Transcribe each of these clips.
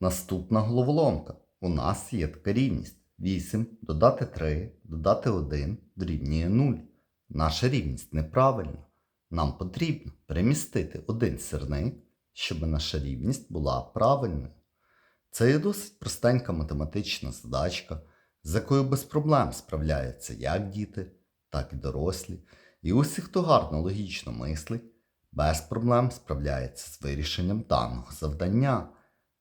Наступна головоломка. У нас є така рівність. 8 додати 3, додати 1 дорівнює 0. Наша рівність неправильна. Нам потрібно перемістити один сірник, щоб наша рівність була правильною. Це є досить простенька математична задачка, з якою без проблем справляються як діти, так і дорослі. І усі, хто гарно логічно мислить, без проблем справляється з вирішенням даного завдання.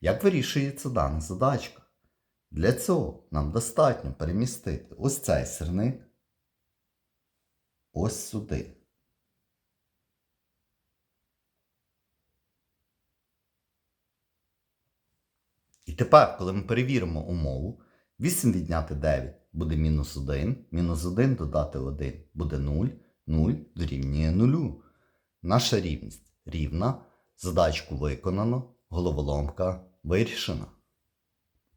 Як вирішується дана задачка? Для цього нам достатньо перемістити ось цей сірник ось сюди. І тепер, коли ми перевіримо умову, 8 відняти 9 буде мінус 1, мінус 1 додати 1 буде 0, 0 дорівнює 0. Наша рівність рівна, задачку виконано, головоломка вирішена.